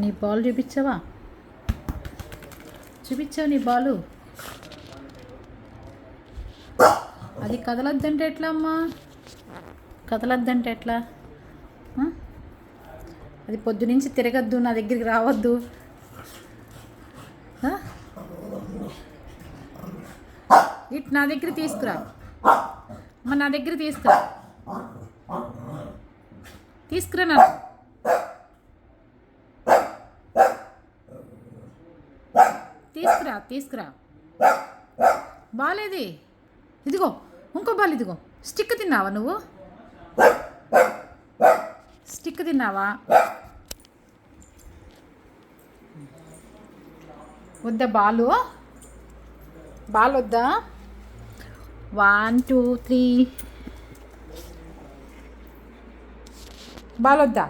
నీ బాల్ చూపించవా? చూపించావు నీ బాలు? అది కదలొద్దంటే ఎట్లా అమ్మా కదలొద్దంటే ఎట్లా? అది పొద్దునుంచి తిరగద్దు నా దగ్గరికి రావద్దు. ఇటు నా దగ్గర తీసుకురా. అమ్మ నా దగ్గర తీసుకురా. తీసుకురా నాకు తీసుకురా తీసుకురా. బాలేది. ఇదిగో ఇంకో బాల్ ఇదిగో. స్టిక్ తిన్నావా నువ్వు? స్టిక్ తిన్నావా? వద్దా బాలు? బాల్ వద్దా? One two three. బాల్ వద్దా?